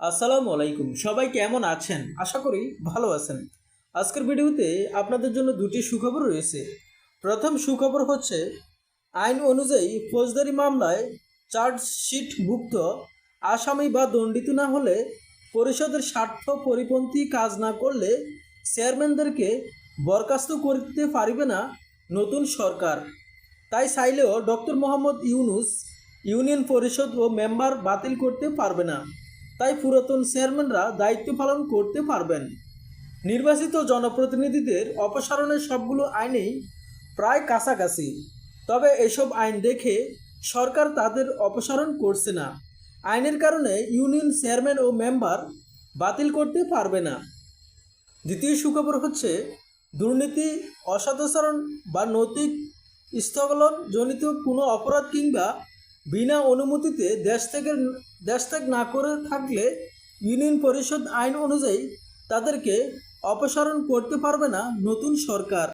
আসসালামু আলাইকুম। সবাই কেমন আছেন? আশা করি ভালো আছেন। আজকের ভিডিওতে আপনাদের জন্য দুটি সুখবর রয়েছে। প্রথম সুখবর হচ্ছে, আইন অনুযায়ী ফৌজদারি মামলায় চার্জশিটভুক্ত আসামি বা দণ্ডিত না হলে পরিষদের স্বার্থ পরিপন্থী কাজ না করলে চেয়ারম্যানদেরকে বরখাস্ত করতে পারবে না নতুন সরকার। তাই চাইলেও ডক্টর মোহাম্মদ ইউনুস ইউনিয়ন পরিষদ ও মেম্বার বাতিল করতে পারবে না। তাই পুরাতন চেয়ারম্যানরা দায়িত্ব পালন করতে পারবেন। নির্বাচিত জনপ্রতিনিধিদের অপসারণের সবগুলো আইনেই প্রায় কাছাকাছি। তবে এসব আইন দেখে সরকার তাদের অপসারণ করছে না। আইনের কারণে ইউনিয়ন চেয়ারম্যান ও মেম্বার বাতিল করতে পারবে না। দ্বিতীয় সুখবর হচ্ছে, দুর্নীতি অসদাচরণ বা নৈতিক স্থগলন জনিত কোনো অপরাধ কিংবা বিনা অনুমতিতে দেশ থেকে দেশ ত্যাগ না করে থাকলে ইউনিয়ন পরিষদ আইন অনুযায়ী তাদেরকে অপসারণ করতে পারবে না নতুন সরকার।